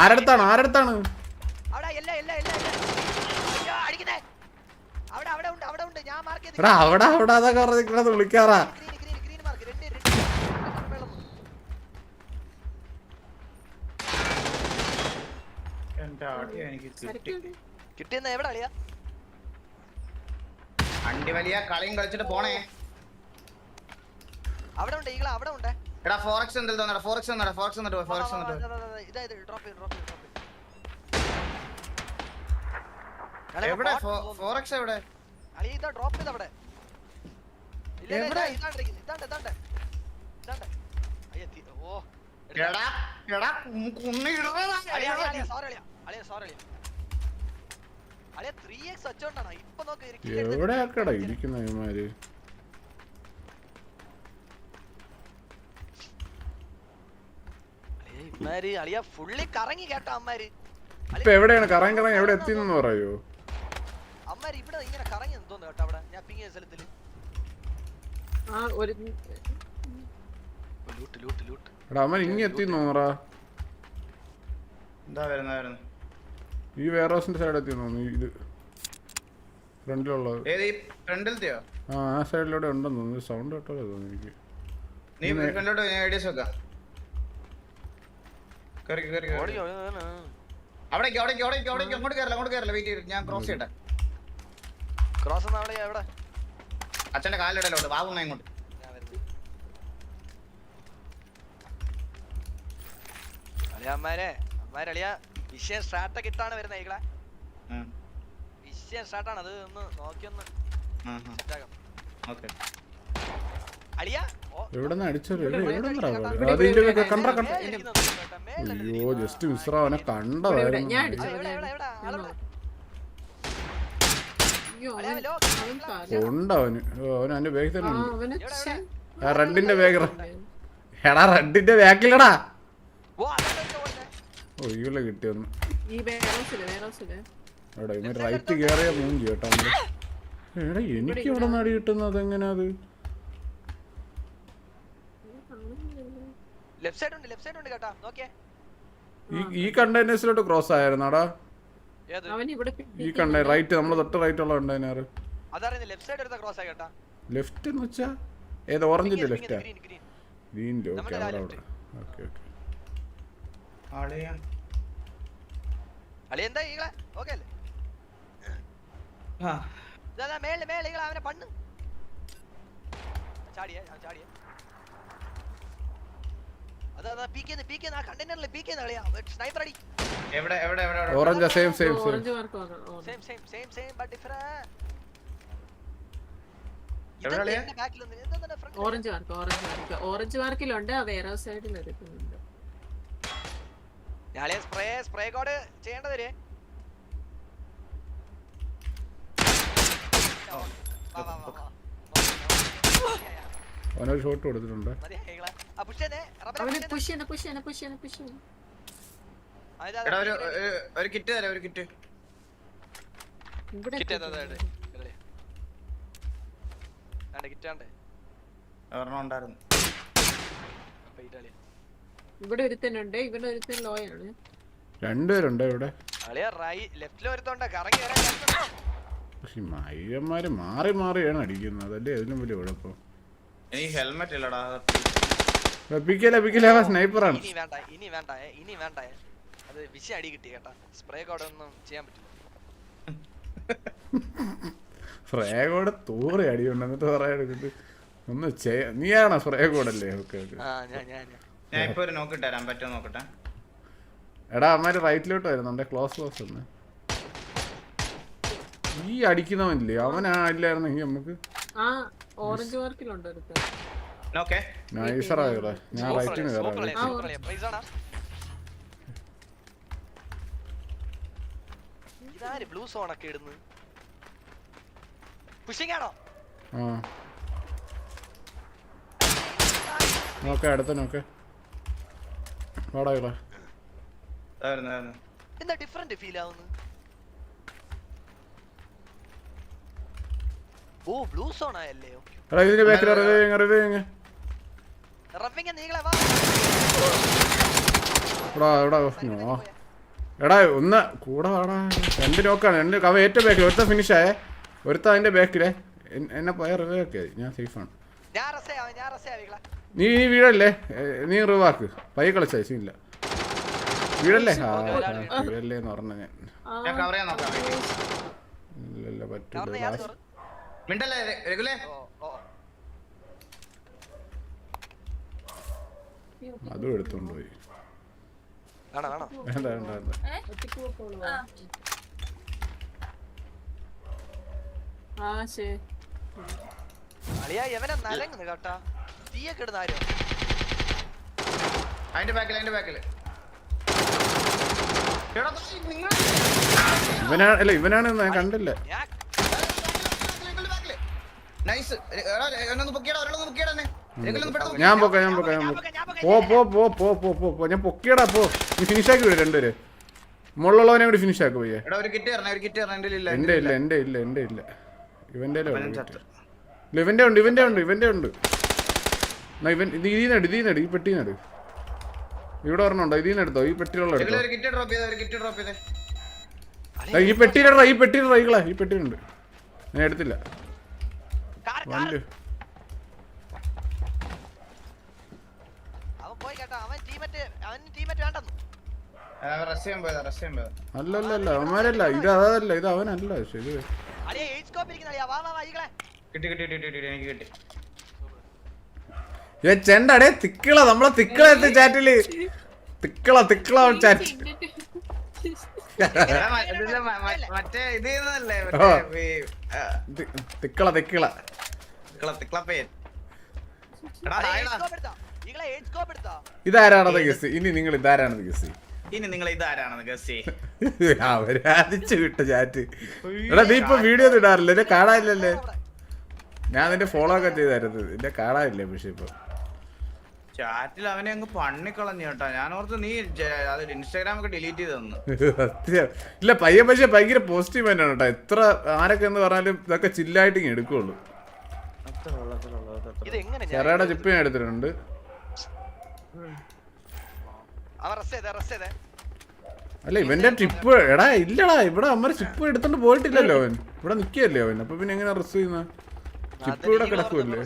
ആരടുത്താണ്? ആരടുത്താണ്? അവിടെ എല്ലാ എല്ലാ എല്ലാ എല്ലാ അയ്യോ അടിക്കുന്നേ അവിടെ അവിടെ ഉണ്ട് അവിടെ ഉണ്ട് ഞാൻ മാർക്ക് ചെയ്ത് എടാ അവിടെ അവിടെ അതൊക്കെ പറഞ്ഞിട്ട് വിളിക്കാറാ. ഗ്രീൻ ഗ്രീൻ ഗ്രീൻ മാർക്ക് രണ്ട് രണ്ട് വെള്ളം എന്റെ ആടിയ എനിക്ക് കിട്ടി. കിട്ടിയെന്ന എവിടെ അളിയാ അണ്ടി വലിയ കളിയും കളിച്ചിട്ട് പോണേ. അവിടെ ഉണ്ട് ഈകള അവിടെ ഉണ്ട്? എടാ ഫോറക്സ് എന്തെങ്കിലും തന്നടാ ഫോറക്സ് തന്നടാ ഫോറക്സ് തന്നിട്ട് ഫോറക്സ് തന്നിട്ട് ഇതാ, ഇതാ, ഡ്രോപ്പ് ചെയ്യ് ഡ്രോപ്പ് ചെയ്യ് ഡ്രോപ്പ് എവിടെ? ഫോറക്സ് എവിടെ? അളിയ ഇതാ ഡ്രോപ്പ് ചെയ്ത് അവിടെ. ഇല്ല, എവിടെ? ഇതാ, ഇതാണ്ട് ഇരിക്കുന്നു, ഇതാണ്ട് ഇതാണ്ട് ഇതാണ്ട് അയ്യ തി- ഓ എടാ എടാ കുന്നി അളിയ അളിയ അളിയ. സോറി അളിയ. അളിയ സോറി അളിയ. അളിയ 3x വെച്ചോണ്ടാണ് ഇപ്പോ നോക്ക് ഇരിക്കുന്നേ എവിടെ ആക്കടാ ഇരിക്കുന്നേ ഇവന്മാര്? അളിയ, അളിയ ഫുള്ളി കറങ്ങി കേട്ടോ അമ്മാര്. ഇപ്പൊ എവിടെയാണ്? കറങ്ങി കറങ്ങി എവിടെ പറയോ. അമ്മാര് ഇവിടെ ഇങ്ങനെ കറങ്ങി തോന്നുന്നു കേട്ടോ അവിടെ. ഞാൻ പിങ്ങിയ സ്ഥലത്തിൽ. ആ ഒരു ലൂട്ട് ലൂട്ട് ലൂട്ട്. എടാ അവൻ ഇങ്ങി എത്തിന്ന് തോന്നറാ എന്താ വരുന്ന വരുന്നു ഈ വെയർ ഹൗസിന്റെ സൈഡ് എത്തി തോന്നുന്നു ഇത്. ഫ്രണ്ടിലുള്ളത്. ഏത് ഈ ഫ്രണ്ടിലത്തെയോ? ആ ആ സൈഡിലൂടെ ഉണ്ടെന്ന് തോന്നുന്നു. സൗണ്ട് കേട്ടോ തോന്നുന്നു എനിക്ക്. നീ ഫ്രണ്ടിലോട്ട് ഞാൻ ഐഡിയസ് വെക്കാം കേറി കേറി ഓടി കേറി ഓടി, ഓടി, ഓടി. അവിടേക്ക് അവിടേക്ക് അവിടേക്ക് അവിടേക്ക്. അങ്ങോട്ട് കയറില്ല അങ്ങോട്ട് കയറില്ല വെയിറ്റ് ചെയ്ത് ഞാൻ ക്രോസ് ചെയ്യട്ടെ. ക്രോസ് എവിടെ? അച്ഛന്റെ കാലിടലോട്ട് വാങ്ങുന്ന ഇങ്ങോട്ട്. അമ്മാരെ അമ്മാരെ അളിയ. വിഷയം സ്റ്റാർട്ടൊക്കെ ഇട്ടാണ് വരുന്നത് ഈകളെ. വിഷയം സ്റ്റാർട്ടാണ് അത് ഒന്ന് നോക്കി ഒന്ന് ഉം, ഉം. സെറ്റാക്കാം ഓക്കെ. അളിയ എവിടെ നിന്ന് അടിച്ചത്? എവിടെ ഒക്കെ കണ്ട? കണ്ട അയ്യോ. ജസ്റ്റ് മിസ്ര അവനെ. കണ്ടതായിരുന്നു അളിയ, അവൻ അവന്റെ ബാഗ് ആ തന്നെ റെഡിന്റെ ബാഗ് എടാ റെഡിന്റെ ബാക്കിലടാ ഒഴിവില്ല കിട്ടിയൊന്ന്. എടാ ഇവന് റൈറ്റ് കേറിയ മൂഞ്ചി കേട്ടോ. എടാ എനിക്ക് ഇവിടെ നടി കിട്ടുന്നത് എങ്ങനെയാ അത്? ലെഫ്റ്റ് സൈഡ് ഉണ്ട് ലെഫ്റ്റ് സൈഡ് ഉണ്ട് കേട്ടാ. നോക്കിയേ. ഈ ഈ കണ്ടെയ്നേഴ്സിലോട്ട് ക്രോസ് ആയിരുന്നാടാ. ഏത്? അവൻ ഇവിടെ ഈ കണ്ടെയ്നർ റൈറ്റ് നമ്മൾ തൊട്ട് റൈറ്റ് ഉള്ള കണ്ടെയ്നർ അതറിയുന്ന ലെഫ്റ്റ് സൈഡ് എടുത്ത ക്രോസ് ആ കേട്ടാ. ലെഫ്റ്റ് എന്ന് വെച്ചാ? ഏത് ഓറഞ്ചിന്റെ ലെഫ്റ്റാ ഗ്രീൻ ഗ്രീൻ ഗ്രീനിന്റെ ഓക്കെ അവിടെ. അവിടെ. ഓക്കെ ഓക്കെ ആളിയാ അളി എന്താ ഈകളെ? ഓക്കെ അല്ലേ? ആ. ഇതാ, മേളിൽ മേളിൽ ഈകളെ അവനെ പണ്ണ്. ചാടിയേ ചാടിയേ അതാ അതാ പീക്കുന്നു പീക്കുന്നു ആ കണ്ടെയ്നറിൽ പീക്കുന്നു കളിയാ സ്നൈപ്പർ അടി എവിടെ എവിടെ എവിടെ എവിടെ orange same same same orange mark same same same but different orange mark orange mark orange മാർക്കിലുണ്ട് ആ വേറെ സൈഡിൽ എടുക്കുന്നുണ്ട്. ഞാളെ സ്പ്രേ സ്പ്രേ കോഡ് ചെയ്യേണ്ടത് വരെ. വാ വാ വാ വാ. അവനൊരു ഷോട്ട് കൊടുത്തിട്ടുണ്ട്. എടാ ഒരു ഒരു- ഒരു കിറ്റ് തരാം ഒരു കിറ്റ് ഇവിടെ ഒരെണ്ണം ഉണ്ടായിരുന്നു. ഒരുത്തനുണ്ട് ഒരുത്തൻ ലോയാണ്. രണ്ടുപേരുണ്ട്? പക്ഷെ മയ്യന്മാര് മാറി മാറിയാണ് അടിക്കുന്നത്. അതല്ലേ അതിലും വലിയ കുഴപ്പം. എനിക്ക് ഹെൽമെറ്റ് ഇല്ലടാ. പിക്കല പിക്കല സ്നൈപ്പറാണ് ഇനി വേണ്ട ഇനി വേണ്ട ഇനി വേണ്ട അത് വിഷം അടി കിട്ടി കേട്ടാ. സ്പ്രേ കോഡ് ഒന്നും ചെയ്യാൻ പറ്റില്ല. സ്പ്രേ കോഡ് തൂറി അടിയുണ്ട് എന്നിട്ട് പറയാൻ ഒന്ന് ചെയ്യാ നീയാണോ സ്പ്രേ കോഡല്ലേ ഓക്കെ ഓക്കെ. ആ ഞാൻ ഞാൻ ഞാൻ. ഞാൻ ഇപ്പൊ ഒരു നോക്കിട്ട് തരാൻ പറ്റുമോ നോക്കട്ടെ. എടാ അമ്മാര് റൈറ്റിലോട്ട് വരുന്നുണ്ട് ക്ലോസ് ക്ലോസ് ഒന്ന്. ഈ അടിക്കുന്നവനില്ലേ? അവനാ ഇല്ലായിരുന്നെങ്കിൽ നമുക്ക് ആ ഓറഞ്ച് മാർക്കിലുണ്ട് ഒരുത്തൻ. നോക്കേ നൈസറാ ഇവിടെ ഞാൻ Super റൈറ്റിന് കയറാം? ഇതാര് ബ്ലൂ സോൺ ഒക്കെ ഇടുന്നു പുഷിംഗ് ആണോ? ആ. നോക്കെ അടുത്ത നോക്കെ. വാടാ ഇവിടെ എന്താ ഡിഫറെന്റ് ഫീൽ ആവുന്നു ഓ ബ്ലൂ സോൺ ആയല്ലേ എടാ ഇതിന്റെ ബാക്കിൽ റിവൈവിങ് റിവൈവിങ് റബ്ബിങ് നീങ്ങളെ വാ. എടാ എടാ നോ. എടാ ഒന്ന് കൂടെ വാടാ. രണ്ട് നോക്കാണ് രണ്ട് കവ ഏറ്റവും ബാക്കിൽ ഒരുത്ത ഫിനിഷ് ആയേ. ഒരുത്ത അതിന്റെ ബാക്കിലെ എന്നെ പോയ റിവേ ഒക്കെ ഞാൻ സേഫാണ് ഞാൻ റസയാവേക്കളാ നീ നീ വീടല്ലേ? നീ റിവാക്ക് പൈ കളിച്ചാ സീനില്ല വീടല്ലേ? ആ ആ, എന്ന് പറഞ്ഞ ഞാൻ. ഇല്ലല്ല പറ്റൂല. മിണ്ടല്ലേ? രഘുലേ? അതും എടുത്തോണ്ട് പോയി. വേണോ വേണോ? വേണ്ട വേണ്ട അതിന്റെ ബാക്കിൽ അതിന്റെ ഇവനാണ് അല്ല ഇവനാണ് ഞാൻ കണ്ടില്ല. നൈസ് എന്നൊന്ന് പൊക്കിയടാ ഒരാളൊന്ന് പൊക്കിയടാ എന്നെ. ഞാൻ പോക്കാം ഞാൻ പോക്കാം ഞാൻ പോ പോ പോ പോ പോ പോ പോ. ഞാൻ പൊക്കിയടാ പോ. നീ ഫിനിഷ് ആക്കി വിടും രണ്ടുപേര്. മുള്ളുള്ളവനെ കൂടി ഫിനിഷ് ആക്കി പോയേ എന്റെ ഇല്ല എന്റെ ഇല്ല എന്റെ ഇല്ല. ഇവന്റെ ഇവന്റെ ഉണ്ട് ഇവന്റെ ഉണ്ട് ഇവന്റെ ഉണ്ട്. ഇതീന്നെടു ഇവൻ ഇതിനടി ഇതിൽ നട് ഇതിൽ നട് ഈ പെട്ടി നട് ഇവിടെ ഒരെണ്ണുണ്ടോ ഇതീന്ന് എടുത്തോ? ഈ പെട്ടിയിലുള്ള ഈ പെട്ടിയിലിട ഈ പെട്ടിയിലുള്ള ഈ പെട്ടിയിലുണ്ട്. ഞാൻ എടുത്തില്ല. വണ്ടി. അവൻ പോയി കേട്ടോ. അവൻ ടീമറ്റ് അവൻ ടീമറ്റ് വേണ്ടെന്നു. റഷ് ചെയ്യാൻ പോയതാ റഷ് ചെയ്യാൻ പോയതാ. അല്ല അല്ല അല്ല അവന്മാരല്ല. ഇത് അതല്ല ഇത് അവനല്ല. ശരി. അളിയാ എയ്റ്റ് സ്കോപ്പ് ഇരിക്കുന്ന അളിയാ വാ വാ വാ ഈകളെ. കിട്ടി കിട്ടി കിട്ടി കിട്ടി എനിക്ക് കിട്ടി. ഏ ചെണ്ടടേ തിക്കള നമ്മളെ തിക്കള എത്തി ചാറ്റിൽ തിക്കള തിക്കള ചാറ്റ് മറ്റേ ഇത് തിക്കള തിക്കള. തിക്കള- എടുത്താ ഇതാരാണത് ഗസ്? ഇനി നിങ്ങൾ ഇതാരാണത് ഗസ്? ഇനി നിങ്ങൾ ഇതാരാണെന്ന് ഗസ്? അവരാധിച്ചു വിട്ട ചാറ്റ് എടാ നീ ഇപ്പൊ വീഡിയോ ഒന്നും ഇടാറില്ല. എന്നെ കാണാനില്ലല്ലേ? ഞാൻ നിന്റെ ഫോളോ ഒക്കെ ചെയ്തായിരുന്നു. എന്നെ കാണാനില്ലേ പക്ഷെ ഇപ്പൊ? ചാറ്റിൽ അവനെ അങ്ങ് പണ്ണിക്കളഞ്ഞു കേട്ടോ. ഞാൻ ഓർത്ത് നീ അത് ഇൻസ്റ്റാഗ്രാം ഒക്കെ ഡിലീറ്റ് ചെയ്ത് തന്നു. സത്യം. ഇല്ല പയ്യൻ പക്ഷെ ഭയങ്കര പോസിറ്റീവ് തന്നെയാണ് കേട്ടോ. എത്ര ആരൊക്കെ എന്ന് പറഞ്ഞാലും ഇതൊക്കെ ചില്ലായിട്ട് ഇങ്ങനെ എടുക്കുള്ളൂ. ചെറയുടെ ചിപ്പ് ഞാൻ എടുത്തിട്ടുണ്ട്. അല്ല ഇവന്റെ ട്രിപ്പ് എടാ ഇല്ലടാ ഇവിടെ അമ്മ ചിപ്പ് എടുത്തോണ്ട് പോയിട്ടില്ലല്ലോ അവൻ. ഇവിടെ നിക്കല്ലേ അവൻ. അപ്പൊ പിന്നെ എങ്ങനെ റസ് ചെയ്യുന്ന? ചിപ്പ് ഇവിടെ കിടക്കുമല്ലേ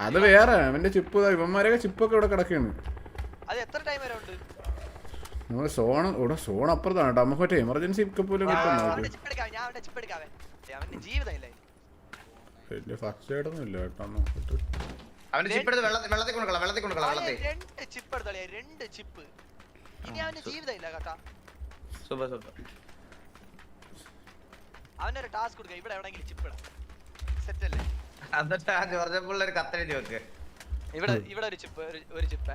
അത് വേറെ അവന്റെ ചിപ്പ് ഇവന്മാരൊക്കെ ചിപ്പൊക്കെ ഇവിടെ കിടക്കാണ് അത് എത്ര ടൈം വരെ ഉണ്ട്? നമ്മൾ സോൺ ഇവിടെ സോൺ അപ്പുറത്താണ് കേട്ടോ. നമുക്ക് മറ്റേ എമർജൻസി ഒക്കെ പോലും കിട്ടും ചിപ്പ് എടുക്കാം ഞാൻ അവന്റെ ചിപ്പ് എടുക്കാവേ അവന്റെ ജീവിതം ഇല്ലേ വലിയ എയ്ഡൊന്നും ഇല്ല കേട്ടോ നോക്കിട്ട് അവന്റെ ചിപ്പ് എടുത്ത് വെള്ളത്തിൽ വെള്ളത്തിൽ കൊണ്ടുക്കളാം വെള്ളത്തിൽ കൊണ്ടുക്കളാം അളിയാ, വെള്ളത്തിൽ. രണ്ട് ചിപ്പ് എടുത്തളിയാ രണ്ട് ചിപ്പ് ഇനി അവന്റെ ജീവിതം ഇല്ല കേട്ടാ സൂപ്പർ സൂപ്പർ. അവനൊരു ടാസ്ക് കൊടുക്കുക ഇവിടെ എവിടെയെങ്കിലും ചിപ്പ് ഇടാം. സെറ്റ് അല്ലേ? എന്നിട്ട് ആ ജോർജ് പുള്ള ഒരു കത്തെഴുതി വെക്ക്. ഇവിടെ ഇവിടെ ഒരു ചിപ്പ് ഒരു ചിപ്പ്.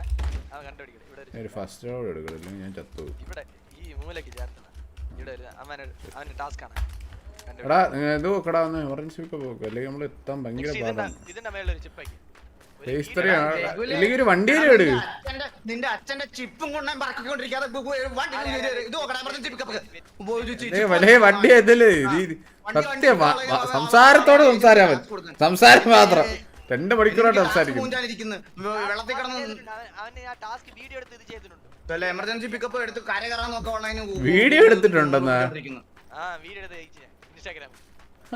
അത് കണ്ടുപിടിക്കണം ഇവിടെ ഒരു ഫസ്റ്റ് റൗണ്ട് എടുക്കണം ഞാൻ ചത്തു ഇവിടെ ഈ മൂലക്ക് ചേർത്തണം. ഇവിടെ ഒരു അവന് അവന്റെ ടാസ്ക് ആണ്. എടാ ഇത് നോക്കടാ ഒന്ന് എമർജൻസി ഒക്കെ പോക്കും അല്ലെങ്കിൽ നമ്മൾ എത്താൻ ഭയങ്കര ഇതിന്റെ പാടാണ്. ഇതിന്റെ മേളിൽ ഒരു ചിപ്പ് ആക്കി ഫേസ് ത്രീ ഒരു വണ്ടി എടു നിന്റെ അച്ഛന്റെ- നിന്റെ അച്ഛന്റെ ചിപ്പും കൊണ്ട് വണ്ടി ഇത് നോക്കടാ എമർജൻസി വണ്ടി എന്തല്ലേ സത്യം സംസാരത്തോട് സംസാരം സംസാരം മാത്രം. രണ്ട് മണിക്കൂറായിട്ട് സംസാരിക്കും വെള്ളത്തിൽ കിടന്ന് അവന് ആ ടാസ്ക് വീഡിയോ എടുത്ത് ചെയ്തിട്ടുണ്ട്. വല്ല എമർജൻസി പിക്കപ്പ് എടുത്ത് കര കയറാൻ വീഡിയോ എടുത്തിട്ടുണ്ടെന്ന്? ആ വീഡിയോ എടുത്ത് അയച്ചു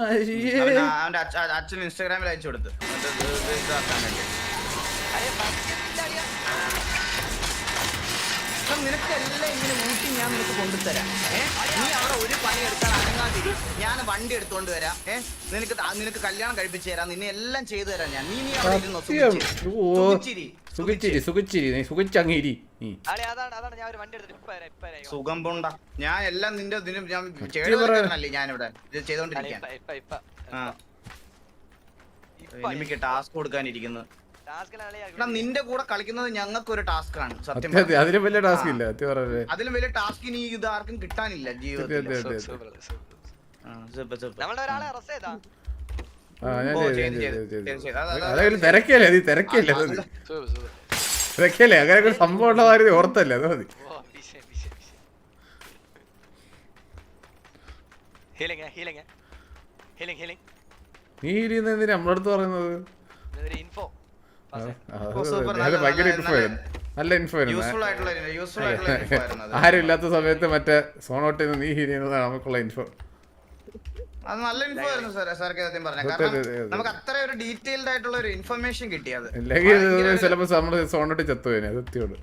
അയ്യേ. അവന്റെ അച്ഛൻ ഇൻസ്റ്റാഗ്രാമിൽ അയച്ചു കൊടുത്ത് എന്നിട്ട് ഇത് ഇത് ഇതാക്കാൻ വേണ്ടി. അരെ പറ്റിയില്ല അളിയാ. എടാ, നിനക്കെല്ലാം ഇങ്ങനെ ഊട്ടി ഞാൻ നിനക്ക് കൊണ്ടുതരാം ഏ? നീ അവിടെ ഒരു പണി എടുക്കാൻ അനങ്ങാതിരി. ഞാൻ വണ്ടി എടുത്തോണ്ട് വരാം. ഏ? നിനക്ക് നിനക്ക് കല്യാണം കഴിപ്പിച്ചു തരാം. നിന്നെ എല്ലാം ചെയ്തു തരാം ഞാൻ. നീ നീ അവിടെ ഇരുന്നോ. സുഖിച്ചിരി. സുഖിച്ചിരി. സുഖിച്ചിരി നീ സുഖിച്ചങ്ങീരി. ഞാൻ സുഖം പൊണ്ട. എല്ലാം നിന്റെ ഇതിന് ഞാൻ ഞാനിവിടെ ഇത് ചെയ്തോണ്ടിരിക്കാൻ. എനിക്ക് ടാസ്ക് കൊടുക്കാനിരിക്കുന്നു. ടാസ്കിലാണ് എടാ നിന്റെ കൂടെ കളിക്കുന്നത് ഞങ്ങൾക്ക് ഒരു ടാസ്ക് ആണ് സത്യം അതെ അതെ. അതിലും വലിയ ടാസ്ക് ഇല്ല അതിലും വലിയ ടാസ്ക് ഇനി ഇത് ആർക്കും കിട്ടാനില്ല ജീവിതത്തിൽ. തിരക്കല്ലേ അത് തിരക്കല്ലേ തിരക്കല്ലേ അങ്ങനെ ഒരു സംഭവം ഉള്ള കാര്യം ഓർത്തല്ലേ അത് മതി. നീ ഇരിക്കുന്ന എന്തിനാ നമ്മളടുത്ത് പറയുന്നത് ഇതൊരു ഇൻഫോ ആ, അത് ഓ, super, അത് നല്ല- നല്ല- ഇൻഫോ ആയിരുന്നു. നല്ല ഇൻഫോ യൂസ്ഫുൾ ആയിട്ടുള്ള യൂസ്ഫുൾ ആയിട്ടുള്ള info ആയിരുന്നു ആരും ഇല്ലാത്ത സമയത്ത് മറ്റേ സോണോട്ടിൽ നിന്ന് നീ ഹിരിയുന്നതാണ് നമുക്കുള്ള ഇൻഫോ അത് നല്ല ഇൻഫോ ആയിരുന്നു സാർ സാർക്ക് സത്യം പറഞ്ഞ. അതെ, കാരണം അതെ, അതെ. നമുക്ക് അത്ര ഒരു ഡീറ്റെയിൽഡ് ആയിട്ടുള്ള ഒരു ഇൻഫർമേഷൻ കിട്ടിയത് അല്ലെങ്കിൽ ഇത് ചിലപ്പോ നമ്മൾ സോണോട്ട് ചത്തുവേനെ സത്യോട്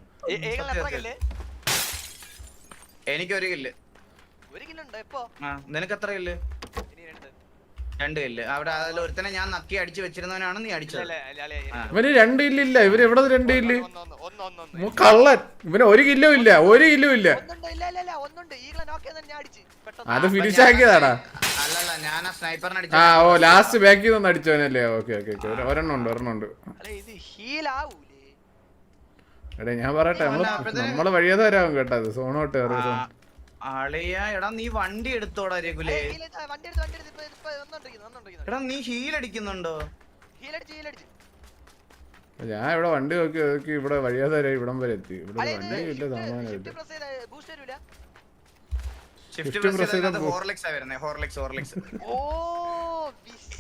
എനിക്ക് ഒരു കില്ല് നിനക്ക് എത്ര കില്ല്? രണ്ട് കല്ല്. അവിടെ അതിൽ ഒരുത്തനെ ഞാൻ നക്കി അടിച്ചു വെച്ചിരുന്നവനാണ് നീ അടിച്ചത്. ഇവന് രണ്ട് ഇല്ലില്ല ഇവർ എവിടെ രണ്ട് മോ കള്ളൻ. ഇവന് ഒരു കില്ലോ ഇല്ല. ഒരു കില്ലോ ഇല്ല. ഇല്ല ഇല്ല ഇല്ല. ഒന്നുണ്ട്. ഈകളെ ഞാൻ അടിച്ച്. അത് ഫിനിഷ് ആക്കിയതാടാ. അല്ലല്ല ഞാൻ ആ ഓ ലാസ്റ്റ് ബാക്കിൽ നിന്ന് അടിച്ചവനല്ലേ? Okay okay okay. ഒരെണ്ണം ഉണ്ട് ഒരെണ്ണം ഉണ്ട്. എടേ ഞാൻ പറയട്ടെ. നമ്മൾ നമ്മൾ വഴിയതാരാവും വരാവും കേട്ടോ. അത് സോണോട്ട് കയറി ആളിയ എടാ നീ വണ്ടി എടുത്തോടാ രഘുലേ. വണ്ടി എടുത്ത് വണ്ടി എടുത്ത് ഇപ്പൊ ഇപ്പൊ ഒന്നുണ്ടിരിക്കുന്നു ഒന്നുണ്ടിരിക്കുന്നു എടാ നീ ഹീൽ അടിക്കുന്നുണ്ടോ? ഹീലടിച്ച് ഹീലടിച്ച് ഞാൻ ഇവിടെ വണ്ടി നോക്കി നോക്കി ഇവിടെ വഴിയാതെ ഇവിടം വരെ എത്തി. ഇവിടെ വണ്ടി ഇല്ല ഇത് ഷിഫ്റ്റ് പ്രസ് ചെയ്ത ഹോർലിക്സ് വരുന്നത് ഹോർലിക്സ് ഹോർലിക്സ് ഓ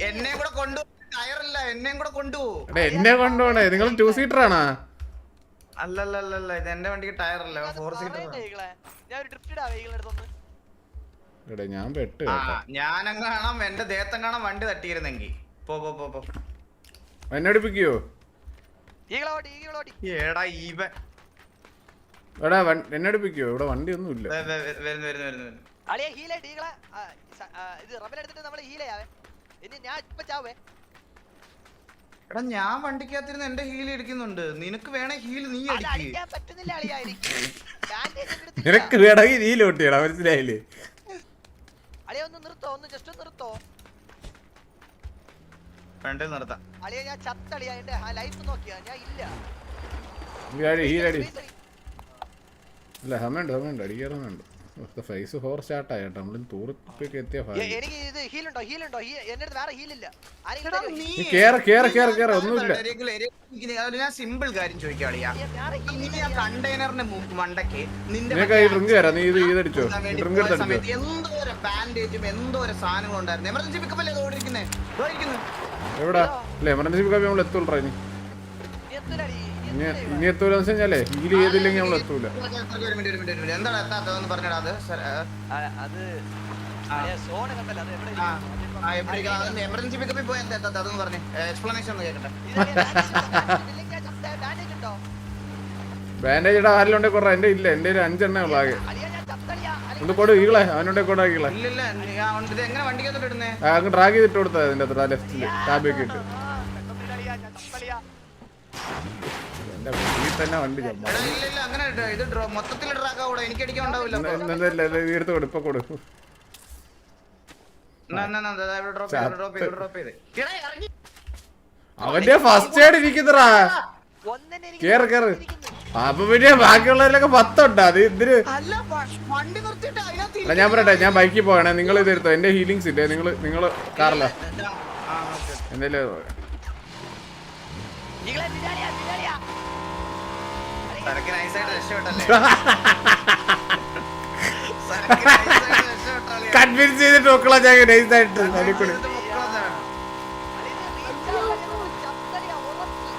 എന്നെ കൂടെ കൊണ്ടു ടയറല്ല എന്നെയും കൂടെ കൊണ്ടുപോ. എന്നെ കൊണ്ടുപോണേ നിങ്ങൾ ടൂ സീറ്റർ ആണോ? അല്ലല്ലല്ല ഇത് എന്റെ വണ്ടിക്ക് ടയർ അല്ല അത് ഫോർ സീറ്റർ പറയണ്ടേ ഈകളെ? ഞാൻ ഒരു ഡ്രിഫ്റ്റ് ഇടാ വെഹിക്കിൾ അടുത്തൊന്ന് എടേ ഞാൻ പെട്ട് ഞാനങ്ങ് കാണാം എന്റെ ദേഹത്തം കാണാൻ വണ്ടി തട്ടിയിരുന്നെങ്കിൽ പോ പോ പോ പോ. എന്നെ അടുപ്പിക്കോ ഓടി ഓടി. ഏടാ ഈവ എടാ വൺ- എന്നെ അടുപ്പിക്കോ ഇവിടെ വണ്ടി ഒന്നും ഇല്ല വേ വേ വെ- വരുന്നു വരുന്നു വരുന്നു വരുന്നു. അളിയെ സ- ആ, ഇത് റബൽ എടുത്തിട്ട് നമ്മൾ ഹീലയാവേ ഇനി ഞാൻ ഇപ്പോ ചാവേ എടാ ഞാൻ വണ്ടിക്കകത്തിരുന്ന് എന്റെ ഹീൽ ഇടിക്കുന്നുണ്ട്. നിനക്ക് വേണേ ഹീൽ നീ അടിക്ക്. നിനക്ക് വേണമെങ്കിൽ നീ ലോട്ടിയടാ മനസ്സിലായില്ലേ? അളിയ ഒന്ന് നിർത്തോ ഒന്ന് ജസ്റ്റ് ഒന്ന് നിർത്തോ. വേണ്ടേ നിർത്താം. അളിയെ ഞാൻ ചത്തളിയാ എന്റെ ലൈഫ് നോക്കിയാ ഞാൻ ഇല്ല. അല്ല അടിക്കാറുണ്ട് ഫേസ് ഫോർ സ്റ്റാർട്ട് ആയിട്ടോ നമ്മൾ തൂറിപ്പൊക്കെ എത്തിയ എനിക്ക് ഇത് ഹീലുണ്ടോ ഹീൽ ഉണ്ടോ? എന്റെ അടുത്ത് വേറെ ഹീൽ ഇല്ല. കേറ കേറ്, കേറ്, കേറ്, ഒന്നുമില്ല. ഞാൻ സിമ്പിൾ കാര്യം ചോദിക്കാളിയാ കണ്ടെയ്നറിന്റെ മണ്ടയ്ക്ക് നിന്റെ ഈ ഡ്രിങ്ക് തരാം. നീ ഇത് ഡ്രിങ്ക് പോയ എടുത്തടിച്ചോ സമയത്ത് എന്തോരം ബാൻഡേജും എന്തോരം സാധനങ്ങളും ഉണ്ടായിരുന്നു. എമർജൻസി പിക്കപ്പ് അല്ലേ ഓടിയിരിക്കുന്നേ? എവിടെ എവിടാ? അല്ല എമർജൻസി പിക്കപ്പ് നമ്മൾ എത്തുള്ളൂ ഇനി നീ എത്തൂല അളി, നീ ഇനി എത്തൂല ഇനി എത്തൂലെന്ന് വെച്ച് കഴിഞ്ഞാലേ ഹീൽ ചെയ്തില്ലെങ്കിൽ നമ്മൾ എത്തൂല. ഒരു മിനിറ്റ് ഒരു മിനിറ്റ് ഒരു മിനിറ്റ് എന്താണ് എത്താത്തതെന്ന് പറഞ്ഞടാ അത്. അത് ആ. അളിയെ, സോണ് അത് എവിടെ ആ. ഇരിക്കുന്നു? എമർജൻസി പിക്കപ്പിൽ പറഞ്ഞു. എക്സ്പ്ലനേഷൻ ഒന്ന് കേൾക്കട്ടെ? ബാൻഡേജ് ഇടാ ആരിലുണ്ടെ കൊറ എന്റെ ഇല്ല എന്റെ ഒരു അഞ്ചെണ്ണ ഉള്ളു ആകെ. ഒന്ന് കൊടു ഈകളെ അവനുണ്ടെ ഇടുന്നേ? അങ്ങ് ഡ്രാഗ് ചെയ്തിട്ട് കൊടുത്താ അതിന്റെ അത്ര ലെഫ്റ്റിൽ ടാബൊക്കെ ഇട്ട്. എടുത്ത് കൊടു ഇപ്പൊ എടാ, അവന്റെ ഫസ്റ്റ് എയ്ഡ് ഇരിക്കുന്നറാ കേറ് കേറ്. ഇരിക്കുന്നു. അപ്പൊ പിന്നെ ബാക്കിയുള്ളവരിലൊക്കെ പത്തുണ്ട്. അത് ഇതിന് വണ്ടി ഞാൻ പറയട്ടെ ഞാൻ ബൈക്കിൽ പോകണേ. നിങ്ങൾ ഇത് എടുത്തോ. എന്റെ ഹീലിങ്സ് ഇല്ലേ? നിങ്ങൾ നിങ്ങൾ കാറില്ല ഇരിക്കുന്ന- ആ, ഓക്കേ. എന്തേലും ഈകളെ, ബിരിയാണിയാ, ബിരിയാണിയാ. സരക്ക് നൈസായിട്ട് രക്ഷപ്പെട്ടല്ലേ സരക്ക് നൈസായിട്ട് രക്ഷപ്പെട്ടാളിയാ. കൺവിൻസ് ചെയ്തിട്ട് നോക്കളാ ഞാൻ നൈസായിട്ട് അതിൽക്കൂടി ഒന്ന് മുക്കളതാണ്. അളിയെ, ഇത് reach ആവാൻ ഞാൻ ചത്തളിയാ, ഉറപ്പ്.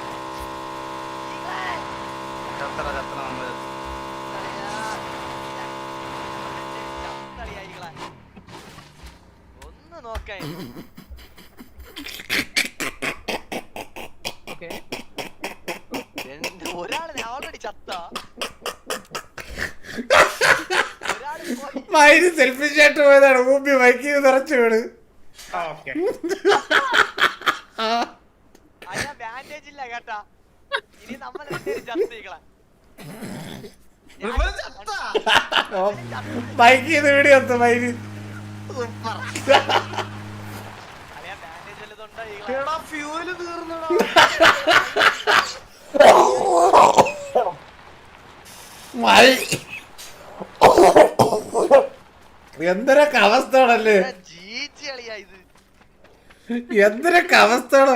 ഈകളെ. ചത്തറ, ചത്തറ നമ്മൾ. ചത്തളിയാ. ചത്തളിയാ, ഈകളെ. ഒന്ന് നോക്കാൻ എന്റെ ഒരാൾ ഓൾറെഡി ചത്ത ഒരാൾ പോയി. സെൽഫിഷായിട്ട് പോയതാണ്. ഊപ്പി ബൈക്ക് നിറച്ചു ബാൻഡേജ് ഇല്ല കേട്ടാ. ഇനി നമ്മൾ ചത്തീകളെ ഇവൻ ചത്താ? ബൈക്കിൽ നിന്ന് വീട് എത്തും മൈന് സൂപ്പർ. അളിയാ ബാൻഡേജ് വല്ലതുണ്ടോ ഈകളെ എടാ, fuel തീർന്നെടാ. എന്തൊരൊക്കെ അവസ്ഥയാണല്ലേ? ജീജി കളിയാ ഇത്. എന്തൊരൊക്കെ അവസ്ഥയാണ്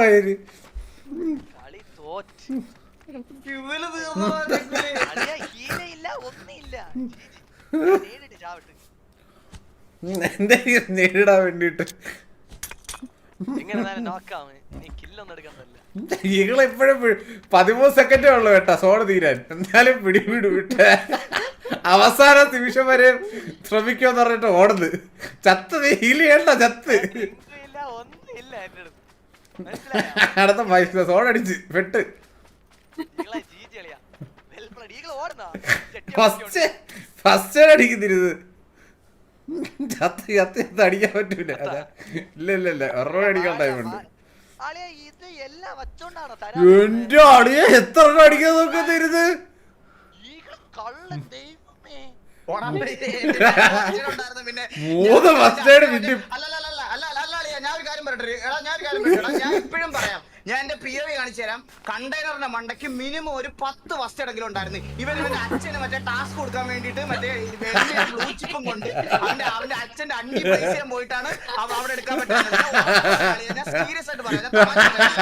നേരിടാൻ വേണ്ടിട്ട് എങ്ങനെ നോക്കാം നീ കില്ലൊന്നും എടുക്കാൻ ഈകൾ ഇപ്പോഴും പതിമൂന്ന് സെക്കൻഡേ ഉള്ളു കേട്ടോ സോണ് തീരാൻ എന്നാലും പിടിപിടി വിട്ട്. അവസാന നിമിഷം വരെ ശ്രമിക്കുമെന്ന് പറഞ്ഞിട്ട് ഓടുന്നു. ചത്ത് നീ ചത്ത്. അടുത്ത പൈസ സോഡ അടിച്ച് പെട്ട് ഫസ്റ്റ് ഫസ്റ്റ് അടിക്കുന്നിരുത് ചത്ത് ചത്ത് ചത്ത് അടിക്കാൻ പറ്റൂല. ഇല്ല ഇല്ല ഇല്ല. ഒരെണ്ണം അടിക്കാൻ ടൈമുണ്ട് ഇത് എല്ലാം വച്ചോണ്ടാണോ എന്റെ അളിയെ എത്ര എണ്ണം അടിക്കാൻ ഓടാൻ ഉണ്ടായിരുന്നു പിന്നെ മൂന്ന് ഫസ്റ്റ് എയ്ഡ് പിന്നെ അല്ലല്ലല്ല, അല്ല, അല്ല, അല്ല, അളിയാ, ഞാൻ ഒരു കാര്യം പറയട്ടെ എടാ ഞാൻ ഒരു കാര്യം പറയട്ടെ ഞാൻ ഇപ്പോഴും പറയാം. ഞാൻ എന്റെ പി ഒ കാണിച്ചു തരാം. കണ്ടെയ്നറിന്റെ മണ്ടയ്ക്ക് മിനിമം ഒരു പത്ത് വസ്തുടെങ്കിലും ഉണ്ടായിരുന്നു. ഇവൻ ഇവന്റെ അച്ഛന് മറ്റേ ടാസ്ക് കൊടുക്കാൻ വേണ്ടിട്ട് മറ്റേ ചിപ്പും കൊണ്ട് അവന്റെ അവന്റെ അച്ഛന്റെ അഞ്ച് പൈസ പോയിട്ടാണ് അവ- അവിടെ എടുക്കാൻ പറ്റുന്നത്. ഞാൻ സീരിയസ് ആയിട്ട് പറയാം ഞാൻ തമാശ പറയല്ല.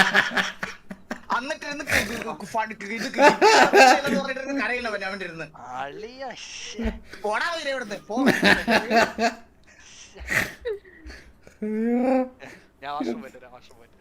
എന്നിട്ട് ഇരുന്ന് ക- ക- ഫണ്ട് ഇത് കിട്ടിയെന്ന് പറഞ്ഞിട്ട് അവന്റെ ഇരുന്ന്. പോടാ വരെ ഇവിടുന്ന്. പോ. ഞാൻ വാഷ്റൂം പോയിട്ട് വാഷ്റൂം പോയിട്ട്.